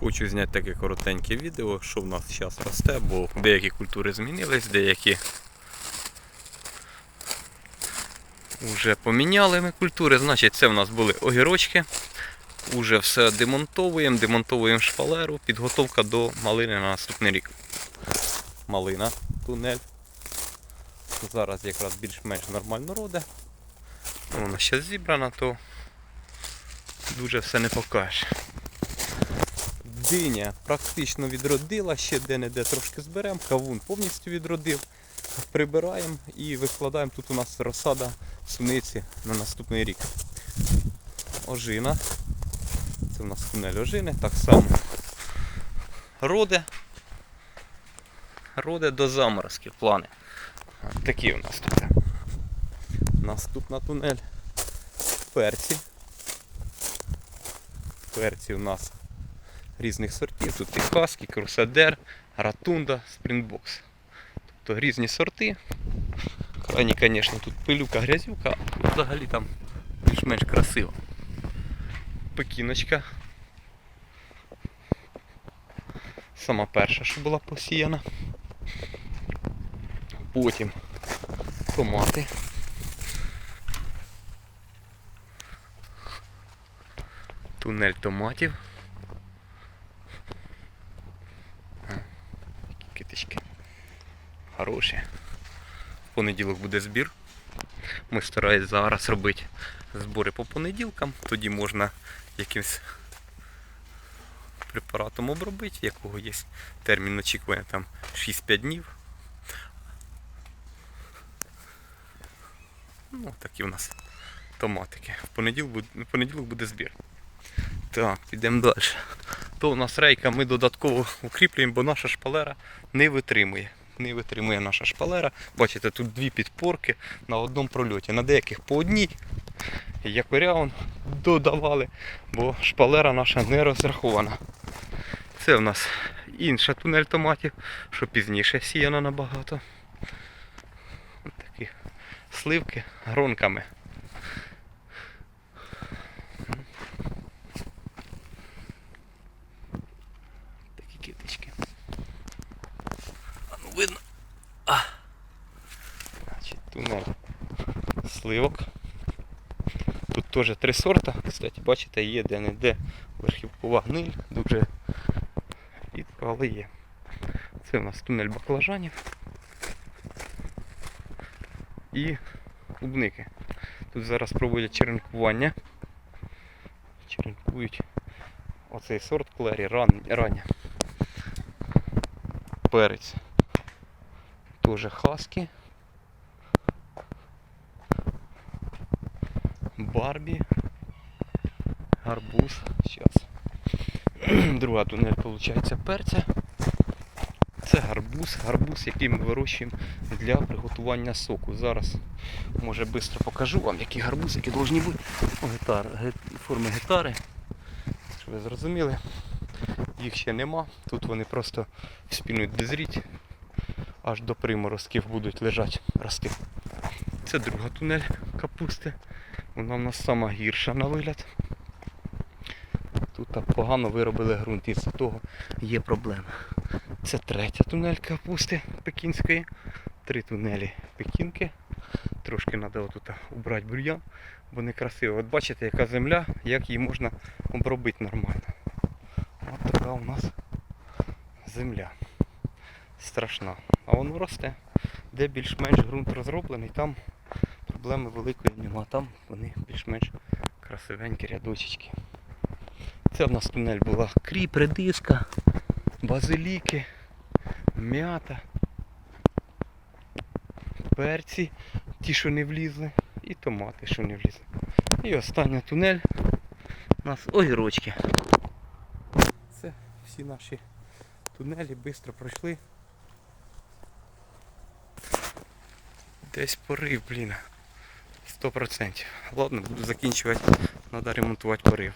Хочу зняти таке коротеньке відео, що в нас зараз росте, бо деякі культури змінились, деякі вже поміняли ми культури. Значить, це в нас були огірочки. Уже все демонтовуємо, демонтовуємо шпалеру, підготовка до малини на наступний рік. Малина, тунель. Зараз якраз більш-менш нормально роде. Вона ще зібрана, то дуже все не покаже. Диня практично відродила, ще де-не-де трошки зберемо, кавун повністю відродив. Прибираємо і викладаємо. Тут у нас розсада суниці на наступний рік. Ожина. Це у нас тунель ожини, так само. Роде. Роде до заморозків плани. Такі у нас тут. Наступна тунель. Перці. Перці у нас різних сортів. Тут і хаски, крусадер, ратунда, спринтбокс. Тобто різні сорти. Крайні, звісно, тут пилюка, грязюка, а взагалі там більш-менш красиво. Пекіночка. Сама перша, що була посіяна. Потім томати. Тунель томатів. А, які Китички. Хороші. В понеділок буде збір. Ми стараємось зараз робити збори по понеділкам. Тоді можна якимсь препаратом обробити, якого є термін очікування там 6-5 днів. Ну, такі у нас томатики. В понеділок в понеділок буде збір. Так, підемо далі. То у нас рейка ми додатково укріплюємо, бо наша шпалера не витримує. Не витримує наша шпалера. Бачите, тут дві підпорки на одному прольоті. На деяких по одній. Якоря он додавали, бо шпалера наша не розрахована. Це в нас інша тунель томатів, що пізніше сіяна набагато. Ось такі сливки гронками. Такі китички. А ну видно. А. Значить, тунель сливок. Тут теж три сорта. Кстати, бачите, є де-не-де верхівкова гниль, дуже рідко, але є. Це у нас тунель баклажанів і клубники. Тут зараз проводять черенкування. Черенкують оцей сорт клері ран, рання. Перець. Теж хаски. Барбі. Гарбуз. Сейчас. Друга тунель виходить перця. Це гарбуз, гарбуз, який ми вирощуємо для приготування соку. Зараз може швидко покажу вам, які гарбузики повинні бути. О, гітар, ге- форми гітари. Щоб ви зрозуміли. Їх ще нема. Тут вони просто вспінуть дозріть. Аж до приморозків будуть лежати, рости. Це друга тунель капусти. Вона в нас сама гірша на вигляд. Тут погано виробили ґрунт, і з того є проблеми. Це третя тунель капусти пекінської. Три тунелі пекінки. Трошки треба отут убрати бур'ян, бо не красиво. От бачите, яка земля, як її можна обробити нормально. От така у нас земля. Страшна. А воно росте. Де більш-менш ґрунт розроблений, там проблеми великої нема. Там вони більш-менш красивенькі рядочечки. Це в нас тунель була кріп, редиска, базиліки, м'ята, перці, ті, що не влізли, і томати, що не влізли. І остання тунель у нас огірочки. Це всі наші тунелі швидко пройшли. Десь порив, блін. 100%. Ладно, буду закінчувати. Треба ремонтувати порив.